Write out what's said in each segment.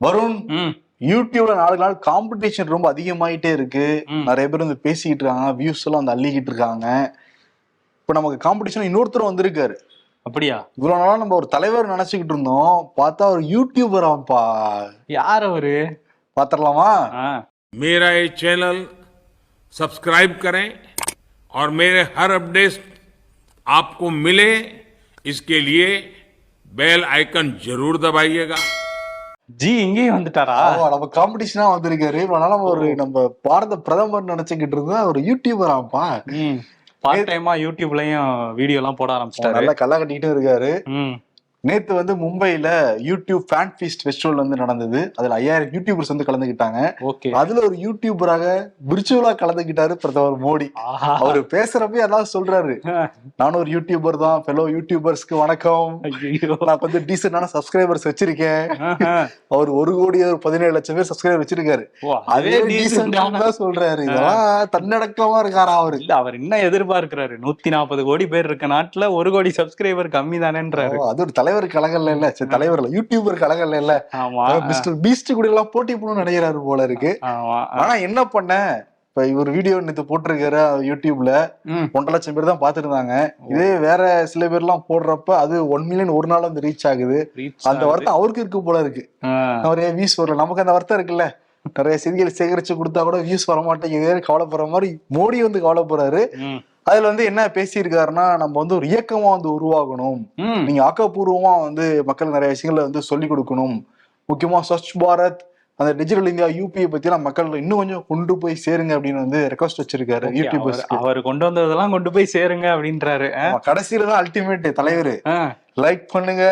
வருண் ம் யூடியூப்ல நாளுக்கு நாள் காம்படிஷன் ரொம்ப அதிகமாயிட்டே இருக்கு ம். நிறைய பேர் வந்து பேசிக்கிட்டு இருக்காங்க வியூஸ் எல்லாம் வந்து அள்ளிக்கிட்டு இருக்காங்க இப்ப நமக்கு காம்படிஷன் இன்னொருத்தர் வந்திருக்காரு அப்படியா இவ்வளவு நாளா நம்ம ஒரு தலைவர் நினைச்சுக்கிட்டு இருந்தோம் பார்த்தா ஒரு யூடியூபர் ஆம்பா யார் அவரு பாத்திரலாமா ஆ, मेरा ये चैनल सब्सक्राइब करें और मेरे हर अपडेट आपको मिले इसके लिए बेल आइकन जरूर दबाइएगा ஜி இங்கேயும் வந்துட்டாரா? நம்ம காம்படிஷனா வந்திருக்காரு. நம்ம ஒரு நம்ம பாரத பிரதமர் நினைச்சுக்கிட்டு இருந்தா ஒரு யூடியூபர் ஆம்பா ம். பார்ட் டைமா யூடியூப்லயும் வீடியோ எல்லாம் போட ஆரம்பிச்சிட்டாரு. நல்லா கல்ல கட்டிட்டு இருக்காரு. நேத்து வந்து மும்பைல யூடியூப் ஃபேன் ஃபீஸ்ட் ஃபெஸ்டிவல் வந்து நடந்தது. அதுல ஐயாயிரம் யூடியூபர்ஸ் வந்து கலந்துக்கிட்டாங்க ஓகே. அதுல ஒரு யூடியூபராக விர்ச்சுவலா கலந்துக்கிட்டாரு பிரதமர் மோடி. அவரு பேசுறப்ப எல்லாம் சொல்றாரு. நானும் ஒரு யூடியூபர் தான். ஃபெலோ யூடியூபர்ஸ்க்கு வணக்கம். நான் கொஞ்சம் டீசென்டான சப்ஸ்கிரைபர்ஸ் வச்சிருக்கேன். அவர் ஒரு கோடி ஒரு பதினேழு லட்சம் பேர் சப்ஸ்கிரைபர் வச்சிருக்காரு. அதே decent தான் சொல்றாரு. இதெல்லாம் தன்னடக்கமா இருக்காரா அவரு? இல்ல அவர் என்ன எதிர்பார்க்கிறாரு. நூத்தி நாற்பது கோடி பேர் இருக்க நாட்டுல ஒரு கோடி சப்ஸ்கிரைபர் கம்மி தானேன்றாரு. அது ஒரு தலைவர் கலகல்ல இல்ல சரி தலைவர் இல்ல இல்ல. மிஸ்டர் பீஸ்ட் கூட எல்லாம் போட்டி போடணும்னு நினைக்கிறாரு போல இருக்கு. ஆனா என்ன பண்ண? இப்ப இவர் வீடியோ நேத்து போட்டிருக்காரு யூடியூப்ல. ஒன்றரை லட்சம் பேர் தான் பாத்துருந்தாங்க இதே வேற சில பேர் எல்லாம் போடுறப்ப அது ஒன் மில்லியன் ஒரு நாள் வந்து ரீச் ஆகுது. அந்த வருத்தம் அவருக்கு இருக்கு போல இருக்கு. நிறைய வியூஸ் வரல. நமக்கு அந்த வருத்தம் இருக்குல்ல. நிறைய செய்திகள் சேகரிச்சு கொடுத்தா கூட வியூஸ் வர மாட்டேங்குது கவலைப்படுற மாதிரி மோடி வந்து கவலைப்படுறாரு. அதுல வந்து என்ன பேசியிருக்காருன்னா நம்ம வந்து ஒரு இயக்கமா வந்து உருவாகணும். நீங்க ஆக்கப்பூர்வமா வந்து மக்கள் நிறைய விஷயங்களை வந்து சொல்லிக் கொடுக்கணும். முக்கியமா ஸ்வச் பாரத் அந்த டிஜிட்டல் இந்தியா யூபிஐ பத்தி எல்லாம் மக்கள் இன்னும் கொஞ்சம் கொண்டு போய் சேருங்க அப்படின்னு வந்து ரெக்வஸ்ட் வச்சிருக்காரு யூடியூபர்ஸ் அவர் கொண்டு வந்ததெல்லாம் கொண்டு போய் சேருங்க அப்படின்றாரு. கடைசியில தான் அல்டிமேட் தலைவர். லைக் பண்ணுங்க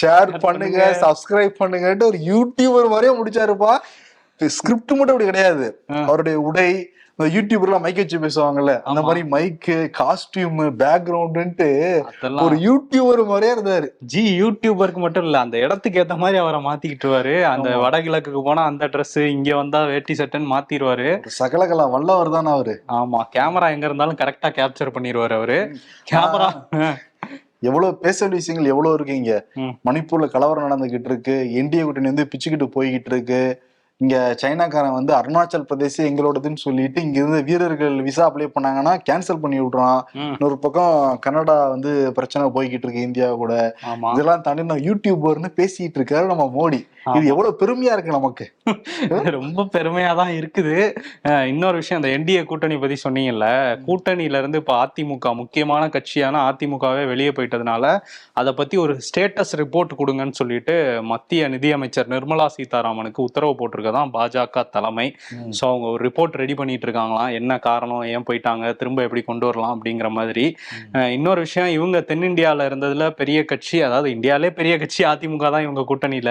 ஷேர் பண்ணுங்க சப்ஸ்கிரைப் பண்ணுங்கன்ட்டு ஒரு யூடியூபர் மாதிரியே முடிச்சாருப்பா. ஸ்கிரிப்ட் மட்டும் அப்படி கிடையாது. அவருடைய உடை யூடியூபர்லாம் மைக் வச்சு பேசுவாங்கல்ல அந்த. மாதிரி மைக்கு காஸ்டியூம் பேக்ரவுண்டுன்ட்டு ஒரு யூடியூபர் மாதிரியே இருந்தாரு. ஜி யூடியூபருக்கு மட்டும் இல்ல அந்த இடத்துக்கு ஏத்த மாதிரி அவரை மாத்திக்கிட்டுருவாரு அந்த. வடகிழக்குக்கு போனா அந்த Dress இங்க வந்தா வேட்டி சட்டைன்னு மாத்திடுவாரு சகலகலா வல்லவர் தானே அவரு. ஆமா கேமரா எங்க இருந்தாலும் கரெக்டா கேப்சர் பண்ணிடுவாரு அவரு. கேமரா எவ்வளவு பேச வேண்டிய விஷயங்கள் எவ்வளவு இருக்கு இங்க. மணிப்பூர்ல கலவரம் நடந்துகிட்டு இருக்கு. என்டிஏ கூட்டணி வந்து பிச்சுக்கிட்டு போய்கிட்டு இருக்கு. இங்க சைனாக்காரன் வந்து அருணாச்சல் பிரதேச எங்களோடதுன்னு சொல்லிட்டு இங்க இருந்து வீரர்கள் விசா அப்ளை பண்ணாங்கன்னா கேன்சல் பண்ணி விடுறான் இன்னொரு பக்கம் கனடா வந்து பிரச்சனை போய்கிட்டு இருக்கு இந்தியா கூட. இதெல்லாம் தாண்டி நான் யூடியூபர்னு பேசிட்டு இருக்காரு நம்ம மோடி. இது எவ்வளவு பெருமையா இருக்கு நமக்கு. ரொம்ப பெருமையா தான் இருக்குது இன்னொரு விஷயம் அந்த என்டிஏ கூட்டணி பத்தி சொன்னீங்கல்ல கூட்டணியில இருந்து இப்ப அதிமுக முக்கியமான கட்சியான அதிமுகவே வெளியே போயிட்டதுனால அதை பத்தி ஒரு ஸ்டேட்டஸ் ரிப்போர்ட் கொடுங்கன்னு சொல்லிட்டு மத்திய நிதியமைச்சர் நிர்மலா சீதாராமனுக்கு உத்தரவு போட்டிருக்கதான் பாஜக தலைமை. ஸோ அவங்க ஒரு ரிப்போர்ட் ரெடி பண்ணிட்டு இருக்காங்களாம் என்ன காரணம்? ஏன் போயிட்டாங்க? திரும்ப எப்படி கொண்டு வரலாம்? அப்படிங்கிற மாதிரி. இன்னொரு விஷயம் இவங்க தென்னிந்தியால இருந்ததுல பெரிய கட்சி அதாவது இந்தியாலே பெரிய கட்சி அதிமுக தான் இவங்க கூட்டணியில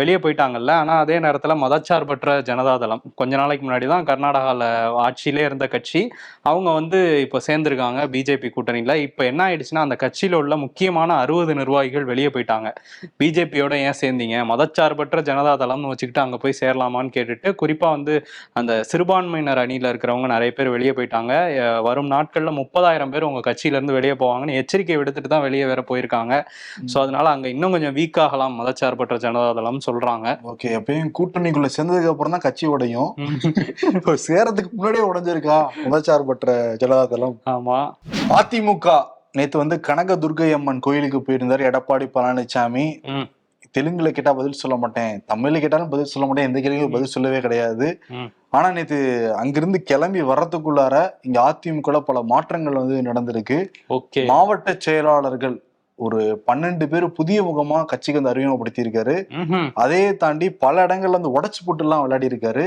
வெளியே போயிட்டாங்கல்ல. ஆனா அதே நேரத்துல மதச்சார்பற்ற ஜனதாதளம். கொஞ்ச நாளைக்கு முன்னாடி தான் கர்நாடகால ஆட்சியிலே இருந்த கட்சி. அவங்க வந்து இப்போ சேர்ந்திருக்காங்க பிஜேபி கூட்டணியில. இப்போ என்ன ஆயிடுச்சுன்னா அந்த கட்சியில உள்ள முக்கியமான அறுபது நிர்வாகிகள் வெளியே போயிட்டாங்க. பிஜேபியோட ஏன் சேர்ந்தீங்க? மதச்சார்பற்ற ஜனதாதளம்னு வச்சுக்கிட்டு அங்க போய் சேரலாமான்னு கேட்டுட்டு குறிப்பா வந்து அந்த சிறுபான்மையினர் அணியில இருக்கிறவங்க நிறைய பேர் வெளியே போயிட்டாங்க. வரும் நாட்கள்ல முப்பதாயிரம் பேர் உங்க கட்சியில இருந்து வெளியே போவாங்கன்னு எச்சரிக்கை விடுத்துட்டு தான் வெளியே வேற போயிருக்காங்க. ஸோ அதனால அங்க இன்னும் கொஞ்சம் வீக் ஆகலாம் மதச்சார்பற்ற ஜனதாதளம் சொல்றாங்க. ஓகே எப்பயும் கூட்டணிக்குள்ள சேர்ந்ததுக்கு அப்புறம் தான் கட்சி உடையும். இப்போ சேரத்துக்கு முன்னாடியே உடைஞ்சிருக்கா மதச்சார்பற்ற ஜனதாதளம்? ஆமா. அதிமுக நேத்து வந்து கனக துர்க்கை அம்மன் கோயிலுக்கு போயிருந்தாரு எடப்பாடி பழனிசாமி தெலுங்குல கேட்டா பதில் சொல்ல மாட்டேன். தமிழ்ல கேட்டாலும் பதில் சொல்ல மாட்டேன். எந்த கேள்விக்கும் பதில் சொல்லவே கிடையாது. ஆனா நேத்து அங்கிருந்து கிளம்பி வர்றதுக்குள்ளார இங்க அதிமுக பல மாற்றங்கள் வந்து நடந்திருக்கு. மாவட்ட செயலாளர்கள் ஒரு பன்னெண்டு பேர் புதிய முகமா கட்சிக்கு வந்து அறிமுகப்படுத்தி இருக்காரு. அதே தாண்டி பல இடங்கள்ல வந்து உடைச்சு போட்டு எல்லாம் விளையாடி இருக்காரு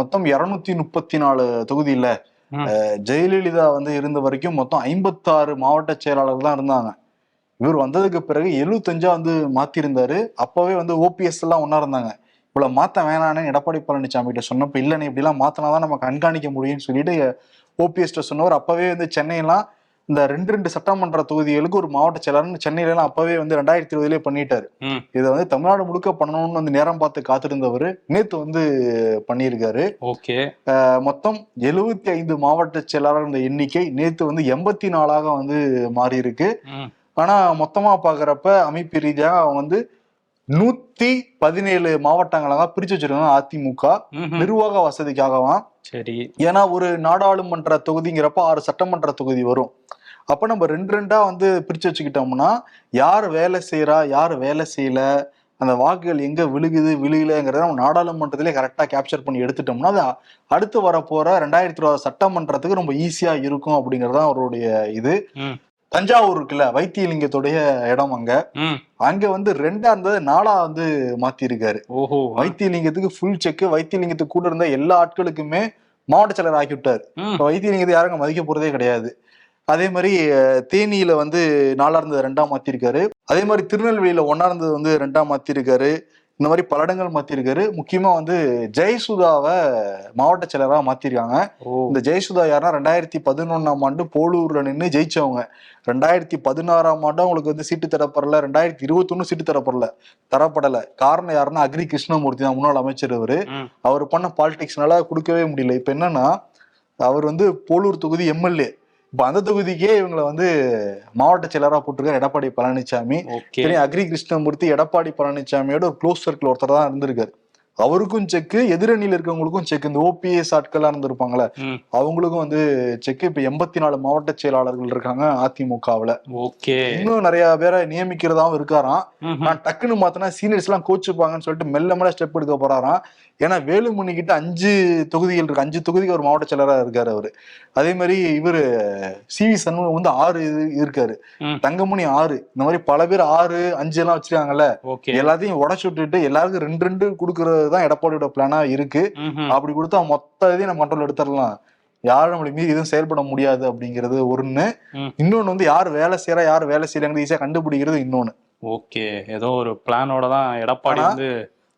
மொத்தம் இருநூத்தி முப்பத்தி நாலு தொகுதியில ஜெயலலிதா வந்து இருந்த வரைக்கும் மொத்தம் ஐம்பத்தாறு மாவட்ட செயலாளர்கள் தான் இருந்தாங்க. இவர் வந்ததுக்கு பிறகு எழுபத்தஞ்சா வந்து மாத்திருந்தாரு. அப்பவே வந்து ஓபிஎஸ் எல்லாம் ஒன்னா இருந்தாங்க. இவ்வளவு மாத்த வேணான்னு எடப்பாடி பழனிசாமி கிட்ட சொன்னப்ப இல்லைன்னு இப்படி எல்லாம் மாத்தினாதான் நம்ம கண்காணிக்க முடியும்னு சொல்லிட்டு ஓபிஎஸ் சொன்னவர். அப்பவே வந்து சென்னையெல்லாம் இந்த ரெண்டு ரெண்டு சட்டமன்ற தொகுதிகளுக்கு ஒரு மாவட்ட செயலாளர் சென்னையில எல்லாம் அப்பவே வந்து ரெண்டாயிரத்தி இருபதுலயே பண்ணிட்டாரு. இதை வந்து தமிழ்நாடு முழுக்க பண்ணணும்னு வந்து நேரம் பார்த்து காத்திருந்தவர். நேத்து வந்து பண்ணியிருக்காரு. ஓகே. மொத்தம் எழுபத்தி ஐந்து மாவட்ட செயலாளர் எண்ணிக்கை நேத்து வந்து எண்பத்தி நாலாக வந்து மாறி இருக்கு ஆனா மொத்தமா பாக்குறப்ப அமைப்பு ரீதியாக அவங்க வந்து நூத்தி பதினேழு மாவட்டங்களாக பிரிச்சு வச்சிருக்காங்க அதிமுக. நிர்வாக வசதிக்காகவும் சரி. ஏன்னா ஒரு நாடாளுமன்ற தொகுதிங்கிறப்ப ஆறு சட்டமன்ற தொகுதி வரும். அப்ப நம்ம ரெண்டு ரெண்டா வந்து பிரிச்சு வச்சுக்கிட்டோம்னா யார் வேலை செய்யறா யார் வேலை செய்யல அந்த வாக்குகள் எங்க விழுகுது விழுகலைங்கிறத நம்ம நாடாளுமன்றத்திலே கரெக்டா கேப்சர் பண்ணி எடுத்துட்டோம்னா அது அடுத்து வரப்போற ரெண்டாயிரத்தி இருபது சட்டமன்றத்துக்கு ரொம்ப ஈஸியா இருக்கும் அப்படிங்கறது தான் அவருடைய இது. தஞ்சாவூர் இருக்குல்ல வைத்தியலிங்கத்துடைய இடம் அங்க. அங்க வந்து ரெண்டா இருந்தது நாளா வந்து மாத்தி இருக்காரு ஓஹோ. வைத்தியலிங்கத்துக்கு ஃபுல் செக் வைத்தியலிங்கத்துக்கு கூட இருந்த எல்லா ஆட்களுக்குமே மாவட்ட செயலர் ஆக்கி விட்டாரு வைத்தியலிங்கத்தை யாரும் அங்க மதிக்க போறதே கிடையாது. அதே மாதிரி தேனியில வந்து நாலா இருந்தது ரெண்டா மாத்திருக்காரு. அதே மாதிரி திருநெல்வேலியில ஒன்னா இருந்தது வந்து ரெண்டா மாத்திருக்காரு. இந்த மாதிரி பல இடங்கள் மாத்திருக்காரு. முக்கியமா வந்து ஜெயசுதாவை மாவட்ட செயலரா மாத்திருக்காங்க. இந்த ஜெயசுதா யாருன்னா ரெண்டாயிரத்தி பதினொன்னாம் ஆண்டு போலூர்ல நின்று ஜெயிச்சவங்க. ரெண்டாயிரத்தி பதினாறாம் ஆண்டு அவங்களுக்கு வந்து சீட்டு தரப்படல. ரெண்டாயிரத்தி இருபத்தொன்னு சீட்டு தரப்படல. தரப்படல. காரணம் யாருன்னா அக்ரி கிருஷ்ணமூர்த்தி தான் முன்னாள் அமைச்சர் அவரு. அவர் பண்ண பாலிடிக்ஸ்னால கொடுக்கவே முடியல. இப்ப என்னன்னா அவர் வந்து போலூர் தொகுதி எம்எல்ஏ இப்ப அந்த தொகுதிக்கே இவங்களை வந்து மாவட்ட செயலரா போட்டிருக்காரு. எடப்பாடி பழனிசாமி அக்ரி கிருஷ்ணமூர்த்தி எடப்பாடி பழனிசாமியோட ஒரு க்ளோஸ் சர்க்கிள் ஒருத்தர் தான் இருந்திருக்காரு. அவருக்கும் செக்கு எதிரணியில இருக்கவங்களுக்கும் செக் இந்த ஓபிஎஸ் ஆட்களா இருந்திருப்பாங்களே அவங்களுக்கும் வந்து செக் இப்ப எண்பத்தி நாலு மாவட்ட செயலாளர்கள் இருக்காங்க அதிமுகவுல. ஓகே. இன்னும் நிறைய பேரை நியமிக்கிறதாவும் இருக்காராம். நான் டக்குன்னு மாத்தினா சீனியர்ஸ் எல்லாம் கோச்சுப்பாங்கன்னு சொல்லிட்டு மெல்ல மெல்ல ஸ்டெப் எடுக்க போறாராம். ஏன்னா வேலுமணி கிட்ட அஞ்சு தொகுதிகள் இருக்கு. அஞ்சு தொகுதிக்கு ஒரு மாவட்ட செயலரா இருக்காரு அவரு. அதே மாதிரி இவரு சி வி சண்முகம் வந்து ஆறு இருக்காரு. தங்கமணி ஆறு. இந்த மாதிரி பல பேர் ஆறு அஞ்சு எல்லாம் வச்சிருக்காங்கல்ல. எல்லாத்தையும் உடச்சு விட்டுட்டு எல்லாருக்கும் ரெண்டு ரெண்டு கொடுக்கறது தான் எடப்பாடியோட பிளானா இருக்கு. அப்படி கொடுத்தா மொத்த இதையும் நம்ம கண்ட்ரோல் எடுத்துடலாம். யாரும் நம்மளுக்கு மீறி எதுவும் செயல்பட முடியாது அப்படிங்கிறது ஒண்ணு. இன்னொன்னு வந்து யார் வேலை செய்யறா யார் வேலை செய்யறாங்கிறது ஈஸியா கண்டுபிடிக்கிறது இன்னொன்னு. ஓகே. ஏதோ ஒரு பிளானோட தான் எடப்பாடி வந்து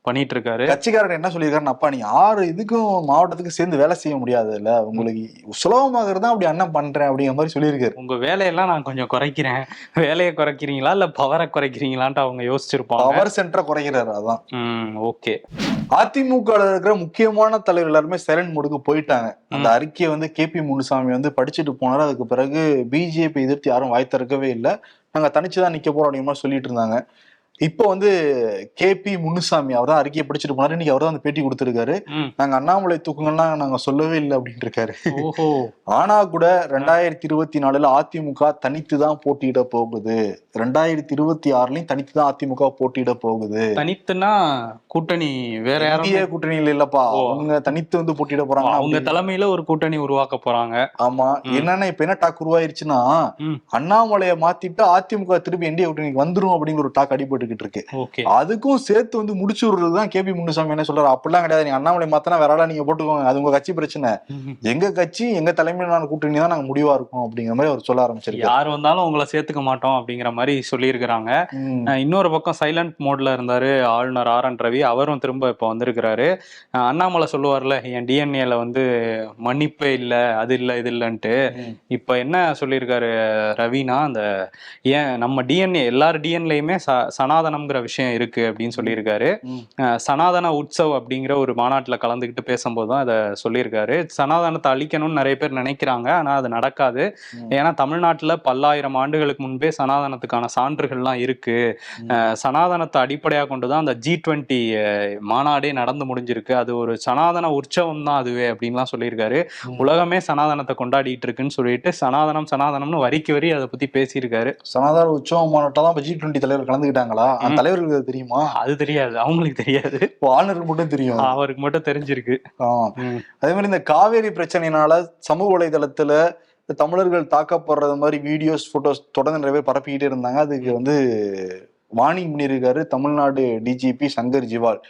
பண்ணிட்டு இருக்காரு கட்சிக்காரன் என்ன சொல்லியிருக்காருன்னு அப்பா நீ ஆறு இதுக்கும் மாவட்டத்துக்கு சேர்ந்து வேலை செய்ய முடியாது இல்ல உங்களுக்கு சுலபமாகிறது அப்படி அண்ணன் பண்றேன் அப்படிங்கிற மாதிரி சொல்லியிருக்காரு. உங்க வேலையெல்லாம் நான் கொஞ்சம் குறைக்கிறேன். வேலையை குறைக்கிறீங்களா? இல்ல பவரை குறைக்கிறீங்களான்ட்டு அவங்க யோசிச்சிருப்பாங்க. பவர் சென்டரை குறைக்கிறாரு அதான். ஓகே. அதிமுக இருக்கிற முக்கியமான தலைவர் எல்லாருமே சைலண்ட் மோடுக்கு போயிட்டாங்க. அந்த அறிக்கையை வந்து கே பி முனுசாமி வந்து படிச்சுட்டு போனாரு. அதுக்கு பிறகு பிஜேபி எதிர்த்து யாரும் வாய் திறக்கவே இல்லை. நாங்க தனிச்சுதான் நிக்க போறோம் அப்படிங்கிற மாதிரி சொல்லிட்டு இருந்தாங்க. இப்போ வந்து கே பி முனுசாமி அவர் தான் அறிக்கையை படிச்சுட்டு போனாரு. இன்னைக்கு அவர் தான் அந்த பேட்டி கொடுத்திருக்காரு. நாங்க அண்ணாமலை தூக்குங்கள்லாம் நாங்க சொல்லவே இல்லை அப்படின்ட்டு இருக்காரு ஆனா கூட ரெண்டாயிரத்தி இருபத்தி நாலுல அதிமுக தனித்து தான் போட்டியிட போகுது. ரெண்டாயிரத்தி இருபத்தி ஆறுலயும் தனித்து தான் அதிமுக போட்டியிட போகுது. தனித்துனா கூட்டணி வேற யாரும் கூட்டணியில் இல்லப்பா. அவங்க தனித்து வந்து போட்டியிட போறாங்க. அவங்க தலைமையில ஒரு கூட்டணி உருவாக்க போறாங்க. ஆமா. என்னன்னா இப்ப என்ன டாக் உருவாயிருச்சுன்னா. அண்ணாமலையை மாத்திட்டு அதிமுக திருப்பி என்டிஏ கூட்டணிக்கு வந்துரும் அப்படிங்கிற ஒரு டாக் அடிபட்டுக்கிட்டு இருக்கு அதுக்கும் சேர்த்து வந்து முடிச்சு விடுறது தான் கேபி முனுசாமி என்ன சொல்றாரு? அப்படிலாம் கிடையாது. நீங்க அண்ணாமலை மாத்தினா வேற நீங்க போட்டுக்கோங்க. அது உங்க கட்சி பிரச்சனை. எங்க கட்சி எங்க தலைமையிலான கூட்டணி தான் நாங்க முடிவா இருக்கும். அப்படிங்கிற மாதிரி அவர் சொல்ல ஆரம்பிச்சிருக்காரு. யார் வந்தாலும் உங்களை சேர்த்துக்க மாட்டோம் அப்படிங்கிற மாதிரி சொல்லியிருக்கிறாங்க. இன்னொரு பக்கம் சைலண்ட் மோட்ல இருந்தாரு ஆளுநர் ஆர் என் ரவி. அவரும் திரும்ப இப்போ வந்திருக்கிறாரு. அண்ணாமலை சொல்லுவார்ல என் டிஎன்ஏல வந்து மன்னிப்பே இல்லை அது இல்லை இது இல்லைன்ட்டு. இப்போ என்ன சொல்லியிருக்காரு ரவினா அந்த ஏன் நம்ம டிஎன்ஏ எல்லார் டிஎன்லேயுமே ச சனாதனம்ங்கிற விஷயம் இருக்கு அப்படின்னு சொல்லியிருக்காரு. சனாதன உற்சவ் அப்படிங்கிற ஒரு மாநாட்டில் கலந்துக்கிட்டு பேசும்போது தான் அதை சொல்லியிருக்காரு. சனாதனத்தை அழிக்கணும்னு நிறைய பேர் நினைக்கிறாங்க ஆனால் அது நடக்காது. ஏன்னா தமிழ்நாட்டில் பல்லாயிரம் ஆண்டுகளுக்கு முன்பே சனாதனத்துக்கான சான்றுகள்லாம் இருக்கு. சனாதனத்தை அடிப்படையாக கொண்டு தான் அந்த ஜி டுவெண்ட்டி மாநாடே நடந்து முடிஞ்சிருக்கு. அது ஒரு சனாதன உற்சவம் தான் அதுவே அப்படின்லாம் சொல்லியிருக்காரு. உலகமே சனாதனத்தை கொண்டாடிட்டு இருக்குன்னு சொல்லிட்டு சனாதனம் சனாதனம்னு வரிக்கு வரி அதை பத்தி பேசியிருக்காரு. சனாதன உற்சவம் மாநாட்டம் தான் ஜி டுவெண்ட்டி தலைவர் கலந்துக்கிட்டாங்களா? அந்த ம். தலைவருக்கு அது தெரியுமா? அது தெரியாது. அவங்களுக்கு தெரியாது. ஆளுநருக்கு மட்டும் தெரியும். அவருக்கு மட்டும் தெரிஞ்சிருக்கு. அதே மாதிரி இந்த காவேரி பிரச்சனையினால சமூக வலைதளத்துல தமிழர்கள் தாக்கப்படுறது மாதிரி வீடியோஸ் போட்டோஸ் தொடர்ந்து நிறைய பேர் பரப்பிக்கிட்டே இருந்தாங்க. அதுக்கு வந்து வார்னிங் பண்ணியிருக்காரு தமிழ்நாடு டிஜிபி சங்கர் ஜிவால்.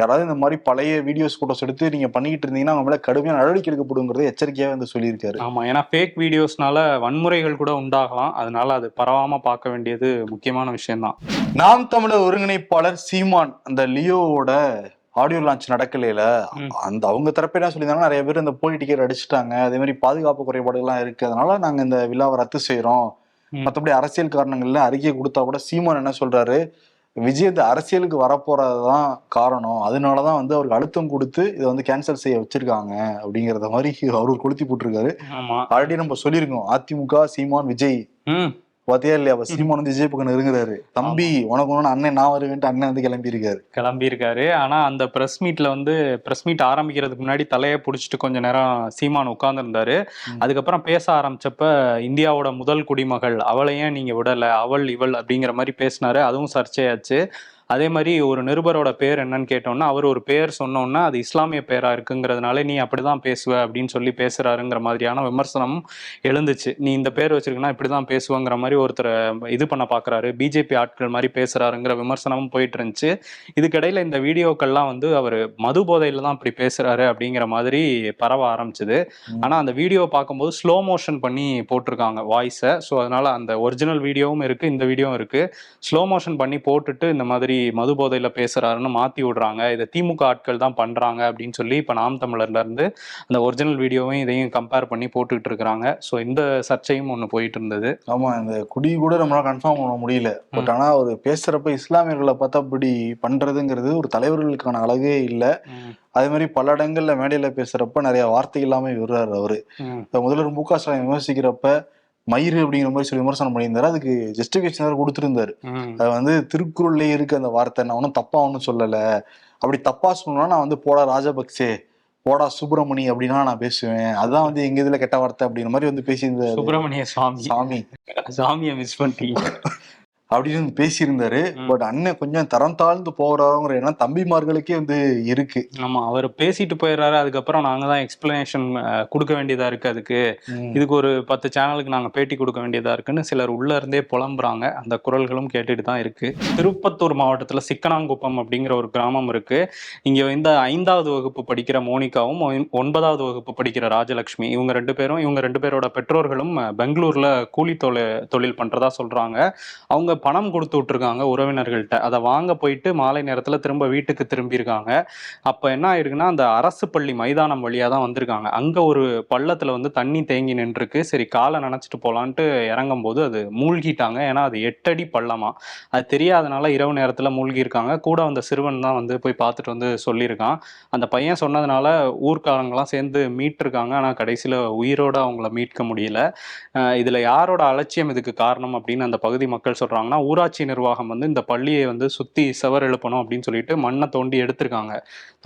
யாராவது இந்த மாதிரி பழைய வீடியோஸ் போட்டோஸ் எடுத்து நீங்க பண்ணிக்கிட்டு இருந்தீங்கன்னா அவங்க மேல கடுமையான நடவடிக்கை எடுக்கப்படுங்கிறத எச்சரிக்கையா வந்து சொல்லியிருக்காரு ஆமா ஏன்னா ஃபேக் வீடியோஸ்னால வன்முறைகள் கூட உண்டாகலாம் அதனால அது பரவாம பார்க்க வேண்டியது முக்கியமான விஷயம்தான் நாம் தமிழர் ஒருங்கிணைப்பாளர் சீமான் அந்த லியோவோட ஆடியோ லான்ச் நடக்கலையில. அந்த அவங்க தரப்பு என்ன சொல்லியிருந்தாங்கன்னா நிறைய பேர் இந்த போலி டிக்கெட் அடிச்சுட்டாங்க அதே மாதிரி பாதுகாப்பு குறைபாடுகள்லாம் இருக்கு அதனால நாங்க இந்த விழாவை ரத்து செய்யறோம். மற்றபடி அரசியல் காரணங்கள்ல அறிக்கை கொடுத்தா கூட சீமான் என்ன சொல்றாரு? விஜய் இந்த அரசியலுக்கு வரப்போறதுதான் காரணம். அதனாலதான் வந்து அவருக்கு அழுத்தம் கொடுத்து இதை வந்து கேன்சல் செய்ய வச்சிருக்காங்க அப்படிங்கறத மாதிரி அவரு கொளுத்தி போட்டிருக்காரு. ஆல்ரெடி நம்ம சொல்லியிருக்கோம். அதிமுக சீமான் விஜய். பாத்தியா இல்லையா? அப்ப சீமான் வந்து விஜய் பக்கம் நெருங்குறாரு. தம்பி உனக்கு ஒண்ணு அண்ணன் நான் வருவேன்ட்டு அண்ணன் வந்து கிளம்பி இருக்காரு கிளம்பியிருக்காரு. ஆனா அந்த பிரஸ் மீட்ல வந்து பிரஸ் மீட் ஆரம்பிக்கிறதுக்கு முன்னாடி தலையை பிடிச்சிட்டு கொஞ்ச நேரம் சீமான் உட்கார்ந்துருந்தாரு. அதுக்கப்புறம் பேச ஆரம்பிச்சப்ப இந்தியாவோட முதல் குடிமகள் அவளை ஏன் நீங்க விடல அவள் இவள் அப்படிங்கிற மாதிரி பேசினாரு. அதுவும் சர்ச்சையாச்சு. அதே மாதிரி ஒரு நிருபரோட பேர் என்னன்னு கேட்டோம்னா அவர் ஒரு பேர் சொன்னோன்னா அது இஸ்லாமிய பேரா இருக்குங்கிறதுனால நீ அப்படிதான் பேசுவ அப்படின்னு சொல்லி பேசுறாருங்கிற மாதிரியான விமர்சனமும் எழுந்துச்சு. நீ இந்த பேர் வச்சிருக்கனா இப்படிதான் பேசுவங்கிற மாதிரி ஒருத்தர் இது பண்ண பாக்குறாரு. பிஜேபி ஆட்கள் மாதிரி பேசுறாருங்கிற விமர்சனமும் போயிட்டு இருந்துச்சு இதுக்கிடையில இந்த வீடியோக்கள்லாம் வந்து அவர் மது போதையில தான் இப்படி பேசுறாரு அப்படிங்கிற மாதிரி பரவ ஆரம்பிச்சது. ஆனா அந்த வீடியோ பார்க்கும்போது ஸ்லோ மோஷன் பண்ணி போட்டிருக்காங்க வாய்ஸை ஸோ அதனால அந்த ஒரிஜினல் வீடியோவும் இருக்கு இந்த வீடியோவும் இருக்கு. ஸ்லோ மோஷன் பண்ணி போட்டுட்டு இந்த மாதிரி மது போதையில பேசுறாருன்னு மாத்தி விடுறாங்க. இதை திமுக ஆட்கள் தான் பண்றாங்க அப்படின்னு சொல்லி இப்ப நாம் தமிழர்ல இருந்து அந்த ஒரிஜினல் வீடியோவையும் இதையும் கம்பேர் பண்ணி போட்டுக்கிட்டு இருக்கிறாங்க. ஸோ இந்த சர்ச்சையும் ஒன்று போயிட்டு இருந்தது. ஆமா இந்த குடி கூட நம்மளால கன்ஃபார்ம் பண்ண முடியல. பட் ஆனா அவர் பேசுறப்ப இஸ்லாமியர்களை பார்த்தா அப்படி பண்றதுங்கிறது ஒரு தலைவர்களுக்கான அழகே இல்ல. அதே மாதிரி பல இடங்கள்ல மேடையில பேசுறப்ப நிறைய வார்த்தை இல்லாம விடுறாரு அவரு. முதல்வர் மு க ஸ்டாலின் விமர்சிக்கிறப்ப மயிறு அப்படிங்கிற மாதிரி சொல்லி விமர்சனம் பண்ணியிருந்தாரு. அதுக்கு ஜஸ்டிபிகேஷன் வேற கொடுத்திருந்தாரு. அது வந்து திருக்குறள்லயே இருக்கு அந்த வார்த்தை. நான் ஒன்றும் தப்பா ஒன்றும் சொல்லல. அப்படி தப்பா சொன்னா நான் வந்து போடா ராஜபக்சே போடா சுப்பிரமணி அப்படின்னா நான் பேசுவேன். அதான் வந்து எங்க இதுல கெட்ட வார்த்தை அப்படிங்கிற மாதிரி வந்து பேசியிருந்தாரு. சுப்பிரமணிய சுவாமி சாமி. சாமியை மிஸ் பண்ணிட்டீங்க. அப்படின்னு பேசியிருந்தாரு. பட் அண்ணன் கொஞ்சம் தரம் தாழ்ந்து போகிறாங்கிற எண்ணம் தம்பிமார்களுக்கே வந்து இருக்கு. ஆமா அவர் பேசிட்டு போயிடுறாரு. அதுக்கப்புறம் நாங்க தான் எக்ஸ்பிளனேஷன் கொடுக்க வேண்டியதா இருக்கு அதுக்கு. இதுக்கு ஒரு பத்து சேனலுக்கு நாங்க பேட்டி கொடுக்க வேண்டியதா இருக்குன்னு சிலர் உள்ள இருந்தே புலம்புறாங்க. அந்த குரல்களும் கேட்டுட்டு தான் இருக்கு. திருப்பத்தூர் மாவட்டத்துல சிக்கனாங்குப்பம் அப்படிங்கிற ஒரு கிராமம் இருக்கு. இங்க இந்த ஐந்தாவது வகுப்பு படிக்கிற மோனிகாவும் ஒன்- ஒன்பதாவது வகுப்பு படிக்கிற ராஜலட்சுமி இவங்க ரெண்டு பேரும் இவங்க ரெண்டு பேரோட பெற்றோர்களும் பெங்களூர்ல கூலி தொழில் தொழில் பண்றதா சொல்றாங்க. அவங்க பணம் கொடுத்து விட்ருக்காங்க உறவினர்கள்ட்ட. அதை வாங்க போயிட்டு மாலை நேரத்தில் திரும்ப வீட்டுக்கு திரும்பியிருக்காங்க. அப்போ என்ன ஆயிருக்குன்னா அந்த அரசு பள்ளி மைதானம் வழியாக தான் வந்திருக்காங்க. அங்கே ஒரு பள்ளத்தில் வந்து தண்ணி தேங்கி நின்றுருக்கு. சரி காலை நினச்சிட்டு போகலான்ட்டு இறங்கும் போது அது மூழ்கிட்டாங்க. ஏன்னா அது எட்டடி பள்ளமா. அது தெரியாதனால இரவு நேரத்தில் மூழ்கியிருக்காங்க. கூட வந்த சிறுவன் தான் வந்து போய் பார்த்துட்டு வந்து சொல்லியிருக்கான். அந்த பையன் சொன்னதுனால ஊர்க்காரங்களாம் சேர்ந்து மீட்டிருக்காங்க. ஆனால் கடைசியில் உயிரோட அவங்கள மீட்க முடியல. இதில் யாரோட அலட்சியம் இதுக்கு காரணம் அப்படின்னு அந்த பகுதி மக்கள் சொல்றாங்கன்னா ஊராட்சி நிர்வாகம் வந்து இந்த பள்ளியை வந்து சுத்தி செவர் எழுப்பணும் அப்படின்னு சொல்லிட்டு மண்ணை தோண்டி எடுத்திருக்காங்க.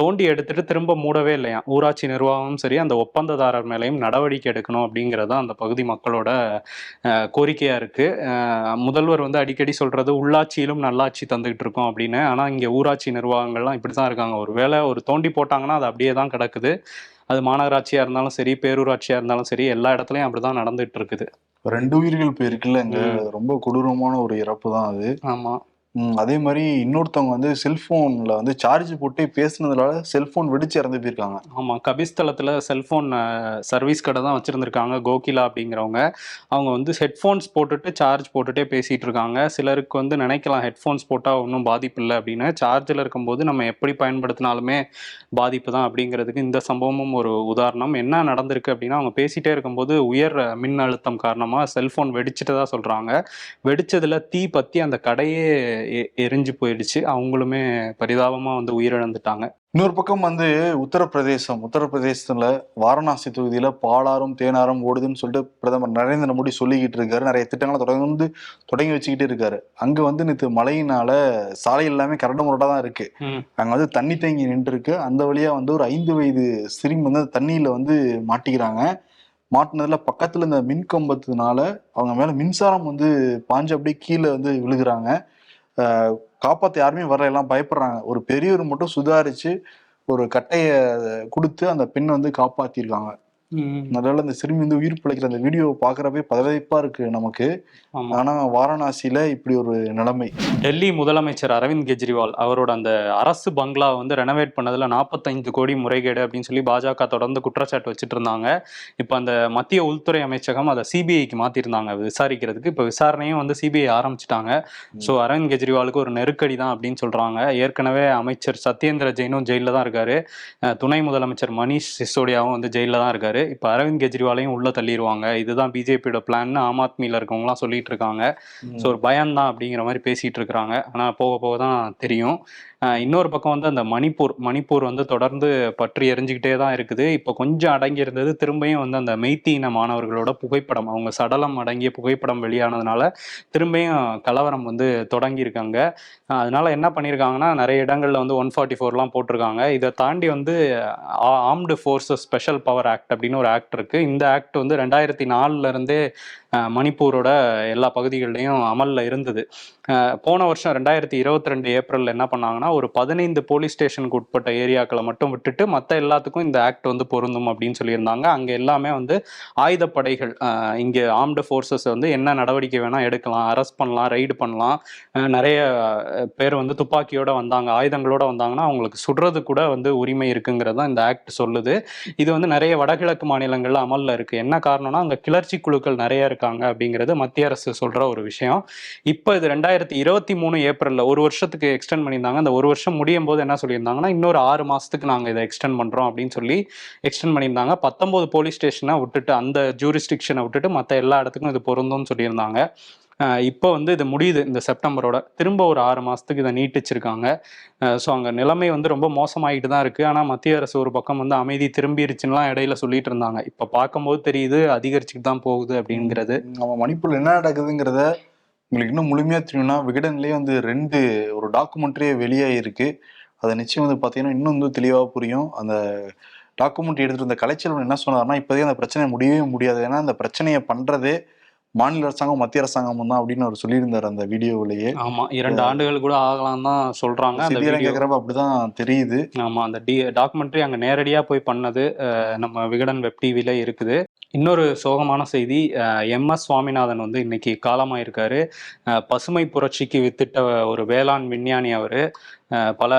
தோண்டி எடுத்துட்டு திரும்ப மூடவே இல்லையா ஊராட்சி நிர்வாகமும் சரி அந்த ஒப்பந்ததாரர் மேலேயும் நடவடிக்கை எடுக்கணும் அப்படிங்கிறது தான் அந்த பகுதி மக்களோட கோரிக்கையாக கோரிக்கையா இருக்கு. முதல்வர் வந்து அடிக்கடி சொல்றது உள்ளாட்சியிலும் நல்லாட்சி தந்துகிட்டு இருக்கோம் அப்படின்னு. ஆனா இங்க ஊராட்சி நிர்வாகங்கள்லாம் இப்படி தான் இருக்காங்க. ஒரு வேளை ஒரு தோண்டி போட்டாங்கன்னா அது அப்படியே தான் கிடக்குது. அது மாநகராட்சியா இருந்தாலும் சரி பேரூராட்சியா இருந்தாலும் சரி எல்லா இடத்துலயும் அப்படிதான் நடந்துட்டு இருக்குது. ரெண்டு உயிர்கள் போயிருக்குல்ல இங்க ரொம்ப கொடூரமான ஒரு இறப்பு தான் அது. ஆமா. அதே மாதிரி இன்னொருத்தவங்க வந்து செல்போன்ல வந்து சார்ஜ் போட்டு பேசுனதுனால செல்போன் வெடிச்சு இறந்து போயிருக்காங்க. ஆமா கபிஸ்தலத்துல செல்போன் சர்வீஸ் கடை தான் வச்சிருந்திருக்காங்க கோகிலா அப்படிங்கிறவங்க. அவங்க வந்து ஹெட்ஃபோன்ஸ் போட்டுட்டு சார்ஜ் போட்டுட்டே பேசிட்டு இருக்காங்க. சிலருக்கு வந்து நினைக்கலாம் ஹெட்ஃபோன்ஸ் போட்டா ஒன்றும் பாதிப்பு இல்லை அப்படின்னு. சார்ஜில் இருக்கும்போது நம்ம எப்படி பயன்படுத்தினாலுமே பாதிப்பு தான் அப்படிங்கிறதுக்கு இந்த சம்பவமும் ஒரு உதாரணம். என்ன நடந்திருக்கு அப்படின்னா அவங்க பேசிட்டே இருக்கும்போது உயர் மின் அழுத்தம் காரணமா செல்போன் தான் சொல்கிறாங்க வெடிச்சதில் தீ பற்றி அந்த கடையே எரிஞ்சு போயிடுச்சு. அவங்களுமே பரிதாபமா வந்து உயிரிழந்துட்டாங்க. இன்னொரு பக்கம் வந்து உத்தரப்பிரதேசம். உத்தரப்பிரதேசத்துல வாரணாசி தொகுதியில பாலாறும் தேனாரும் ஓடுதுன்னு சொல்லிட்டு பிரதமர் நரேந்திர மோடி சொல்லிக்கிட்டு இருக்காரு. நிறைய திட்டங்களை தொடர்ந்து தொடங்கி வச்சுக்கிட்டே இருக்காரு. அங்க வந்து நேற்று மழையினால சாலை எல்லாமே கரடு முரடா தான் இருக்கு. அங்க வந்து தண்ணி தேங்கி நின்று இருக்கு அந்த வழியா வந்து ஒரு ஐந்து வயது சிறுமி வந்து தண்ணியில வந்து மாட்டிக்கிறாங்க. மாட்டினதுல பக்கத்துல இந்த மின் கம்பத்துனால அவங்க மேல மின்சாரம் வந்து பாஞ்சு அப்படியே கீழே வந்து விழுகுறாங்க. காப்பாற்ற யாருமே வர எல்லாம் பயப்படுறாங்க. ஒரு பெரியவர் மட்டும் சுதாரிச்சு ஒரு கட்டையை கொடுத்து அந்த பெண் வந்து காப்பாத்திருக்காங்க. அதனால அந்த சிறுமி வந்து உயிர் பிழைக்கிற அந்த வீடியோ பாக்குறப்பே பதவிப்பா இருக்கு நமக்கு. ஆனா வாரணாசியில இப்படி ஒரு நிலைமை. டெல்லி முதலமைச்சர் அரவிந்த் கெஜ்ரிவால் அவரோட அந்த அரசு பங்களா வந்து ரெனோவேட் பண்ணதுல நாற்பத்தைந்து கோடி முறைகேடு அப்படின்னு சொல்லி பாஜக தொடர்ந்து குற்றச்சாட்டு வச்சுட்டு இருந்தாங்க. இப்போ அந்த மத்திய உள்துறை அமைச்சகம் அதை சிபிஐக்கு மாத்திருந்தாங்க விசாரிக்கிறதுக்கு. இப்போ விசாரணையும் வந்து சிபிஐ ஆரம்பிச்சிட்டாங்க. ஸோ அரவிந்த் கெஜ்ரிவாலுக்கு ஒரு நெருக்கடி தான் அப்படின்னு சொல்றாங்க. ஏற்கனவே அமைச்சர் சத்யேந்திர ஜெயினும் ஜெயிலில் தான் இருக்காரு. துணை முதலமைச்சர் மணிஷ் சிசோடியாவும் வந்து ஜெயிலில் தான் இருக்காரு. இப்போ அரவிந்த் கெஜ்ரிவாலையும் உள்ள தள்ளிடுவாங்க இதுதான் பிஜேபியோட பிளான்னு ஆம் ஆத்மியில இருக்கவங்களாம் சொல்லிட்டு இருக்காங்க. ஸோ ஒரு பயம்தான் அப்படிங்கிற மாதிரி பேசிட்டு இருக்கிறாங்க. ஆனால் போக போக தான் தெரியும். இன்னொரு பக்கம் வந்து அந்த மணிப்பூர் மணிப்பூர் வந்து தொடர்ந்து பற்றி எரிஞ்சுக்கிட்டே தான் இருக்குது. இப்போ கொஞ்சம் அடங்கி இருந்தது. திரும்பியும் வந்து அந்த மெய்த்தி இன மாணவர்களோட புகைப்படம் அவங்க சடலம் அடங்கிய புகைப்படம் வெளியானதுனால திரும்பியும் கலவரம் வந்து தொடங்கியிருக்காங்க அதனால என்ன பண்ணியிருக்காங்கன்னா நிறைய இடங்களில் வந்து ஒன் ஃபார்ட்டி ஃபோர்லாம் போட்டிருக்காங்க. இதை தாண்டி வந்து armed forces special power act அப்படின்னு ஒரு ஆக்ட் இருக்குது இந்த ஆக்ட் வந்து ரெண்டாயிரத்தி நாலுலேருந்தே மணிப்பூரோட எல்லா பகுதிகள்லையும் அமலில் இருந்தது. போன வருஷம் ரெண்டாயிரத்தி இருபத்தி ரெண்டு ஏப்ரலில் என்ன பண்ணாங்கன்னா ஒரு பதினைந்து போலீஸ் ஸ்டேஷனுக்கு உட்பட்ட ஏரியாக்களை மட்டும் விட்டுட்டு மற்ற எல்லாத்துக்கும் இந்த ஆக்ட் வந்து பொருந்தும் அப்படின்னு சொல்லியிருந்தாங்க. அங்கே எல்லாமே வந்து ஆயுதப்படைகள் இங்கே ஆர்ம்டு ஃபோர்ஸஸ் வந்து என்ன நடவடிக்கை வேணால் எடுக்கலாம் அரெஸ்ட் பண்ணலாம் ரைடு பண்ணலாம். நிறைய பேர் வந்து துப்பாக்கியோட வந்தாங்க ஆயுதங்களோட வந்தாங்கன்னா அவங்களுக்கு சுடுறது கூட வந்து உரிமை இருக்குங்கிறதா இந்த ஆக்ட் சொல்லுது. இது வந்து நிறைய வடகிழக்கு மாநிலங்களில் அமலில் இருக்குது என்ன காரணம்னா அங்கே கிளர்ச்சி குழுக்கள் நிறைய இருக்காங்க அப்படிங்கிறது மத்திய அரசு சொல்ற ஒரு விஷயம். இப்போ இது ரெண்டாயிரத்தி இருபத்தி மூணு ஏப்ரல்ல ஒரு வருஷத்துக்கு எக்ஸ்டெண்ட் பண்ணியிருந்தாங்க. அந்த ஒரு வருஷம் முடியும் போது என்ன சொல்லியிருந்தாங்கன்னா இன்னொரு ஆறு மாசத்துக்கு நாங்கள் இதை எக்ஸ்டெண்ட் பண்றோம் அப்படின்னு சொல்லி எக்ஸ்டெண்ட் பண்ணியிருந்தாங்க. பத்தொன்பது போலீஸ் ஸ்டேஷனை விட்டுட்டு அந்த ஜூரிஸ்டிக்ஷனை விட்டுட்டு மற்ற எல்லா இடத்துக்கும் இது பொருந்தும்னு சொல்லியிருந்தாங்க. இப்போ வந்து இது முடியுது இந்த செப்டம்பரோட. திரும்ப ஒரு ஆறு மாதத்துக்கு இதை நீட்டிச்சிருக்காங்க. ஸோ அங்கே நிலைமை வந்து ரொம்ப மோசமாகிட்டு தான் இருக்குது ஆனால் மத்திய அரசு ஒரு பக்கம் வந்து அமைதி திரும்பிருச்சுன்னுலாம் இடையில சொல்லிட்டு இருந்தாங்க. இப்போ பார்க்கும்போது தெரியுது அதிகரிச்சுட்டு தான் போகுது அப்படிங்கிறது. நம்ம மணிப்பூர்ல என்ன நடக்குதுங்கிறத உங்களுக்கு இன்னும் முழுமையாக தெரியும்னா விகடன்லேயே வந்து ரெண்டு ஒரு டாக்குமெண்ட்ரியே வெளியாகிருக்கு அதை நிச்சயம் வந்து பார்த்தீங்கன்னா இன்னும் வந்து தெளிவாக புரியும். அந்த டாக்குமெண்ட் எடுத்துகிட்டு இருந்த கலைச்செல்வன் என்ன சொன்னார்னா இப்போதே அந்த பிரச்சனை முடியவே முடியாது. ஏன்னா அந்த பிரச்சனையை பண்ணுறதே மாநில அரசாங்கம் மத்திய அரசாங்கம் தான் அப்படின்னு அவர் சொல்லியிருந்தார் அந்த வீடியோவிலேயே. ஆமா இரண்டு ஆண்டுகள் கூட ஆகலாம் தான் சொல்றாங்க கேட்குறப்ப அப்படிதான் தெரியுது. ஆமா அந்த டி டாக்குமெண்ட்ரி அங்க நேரடியா போய் பண்ணது நம்ம விகடன் வெப் டிவில இருக்குது. இன்னொரு சோகமான செய்தி எம். எஸ். சுவாமிநாதன் வந்து இன்னைக்கு காலமாயிருக்காரு. பசுமை புரட்சிக்கு வித்திட்ட ஒரு வேளாண் விஞ்ஞானி அவர். பல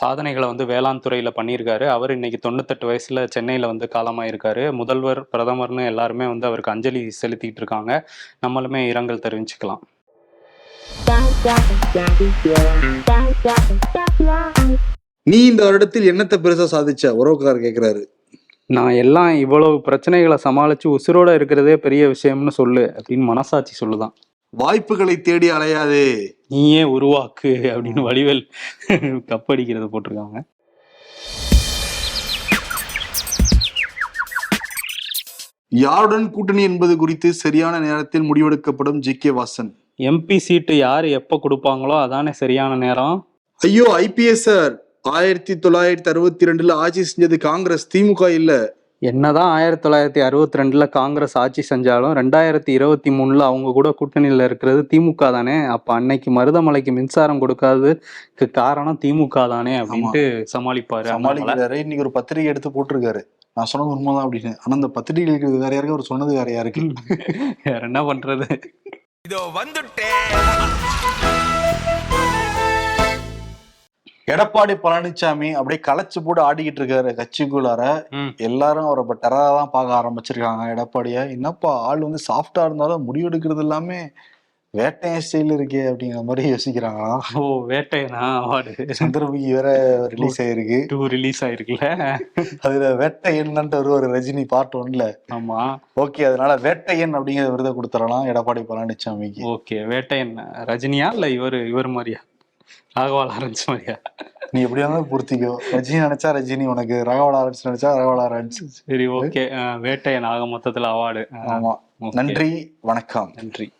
சாதனைகளை வந்து வேளாண் துறையில் பண்ணியிருக்காரு. அவர் இன்னைக்கு தொண்ணூத்தெட்டு வயசில் சென்னையில் வந்து காலமாயிருக்காரு. முதல்வர் பிரதமர்னு எல்லாருமே வந்து அவருக்கு அஞ்சலி செலுத்திட்டு இருக்காங்க நம்மளுமே இரங்கல் தெரிவிச்சுக்கலாம். நீ இந்த வருடத்தில் என்னத்தை பெருசா சாதிச்ச? உறவுக்காரர் கேட்கிறாரு நான் எல்லாம் இவ்வளவு பிரச்சனைகளை சமாளிச்சு உசுரோட இருக்கிறதே பெரிய விஷயம்னு சொல்லு அப்படின்னு மனசாட்சி சொல்லுதான். வாய்ப்புகளை தேடி அலையாதே. நீயே உருவாக்கு அப்படின்னு வடிவேல் கப்படிக்கிறது போட்டிருக்காங்க. யாருடன் கூட்டணி என்பது குறித்து சரியான நேரத்தில் முடிவெடுக்கப்படும் G K Vasan. MP seat யார் எப்போ கொடுப்பாங்களோ அதானே சரியான நேரம். ஐயோ ஐபிஎஸ் சார். ஆயிரத்தி தொள்ளாயிரத்தி அறுபத்தி ரெண்டுல ஆட்சி செஞ்சது காங்கிரஸ் திமுக இல்ல. என்னதான் ஆயிரத்தி தொள்ளாயிரத்தி அறுபத்தி ரெண்டுல காங்கிரஸ் ஆட்சி செஞ்சாலும் ரெண்டாயிரத்தி இருபத்தி மூணுல அவங்க கூட கூட்டணியில இருக்கிறது திமுக தானே. அப்ப அன்னைக்கு மருதமலைக்கு மின்சாரம் கொடுக்காததுக்கு காரணம் திமுக தானே அப்படின்ட்டு சமாளிப்பாரு. சமாளிக்கிறாரு இன்னைக்கு ஒரு பத்திரிகை எடுத்து போட்டிருக்காரு. நான் சொன்னது உண்மைதான் அப்படின்னு. ஆனா அந்த பத்திரிகை இருக்கிறது வேற யாருக்கு அவர் சொன்னது வேற யாருக்கு? வேற என்ன பண்றது? இதோ வந்துட்டேன். எடப்பாடி பழனிசாமி அப்படியே களைச்சு போட்டு ஆடிக்கிட்டு இருக்காரு கட்சிக்குள்ளார. எல்லாரும் அவரை இப்ப டெரரா தான் பார்க்க ஆரம்பிச்சிருக்காங்க எடப்பாடிய. என்னப்பா ஆள் வந்து சாஃப்டா இருந்தாலும் முடிவெடுக்கிறது எல்லாமே வேட்டையன் ஸ்டைல் இருக்கே அப்படிங்கிற மாதிரி யோசிக்கிறாங்களாம் ஓ வேட்டையனா அவார்டு. சந்திரமுகி வேற ரிலீஸ் ஆயிருக்கு. டூ ரிலீஸ் ஆயிருக்குல்ல. அதுல வேட்டையன்னுட்டு வருவாரு ரஜினி பார்ட் ஒன்ல ஆமா. ஓகே அதனால வேட்டையன் அப்படிங்கிற விருதை கொடுத்துடலாம் எடப்பாடி பழனிசாமிக்கு. ஓகே வேட்டையன் ரஜினியா இல்ல இவர் இவர் மாதிரியா? ராகவா லாரன்ஸ் மாதிரியா? நீ எப்படி இருந்தாலும் பூர்த்திக்கோ. ரஜினி நினைச்சா ரஜினி உனக்கு ராகவா லாரன்ஸ் நினைச்சா ராகவா லாரன்ஸ். சரி ஓகே வேட்டையன் ஆக மொத்தத்துல அவார்டு. ஆமா. நன்றி வணக்கம். நன்றி.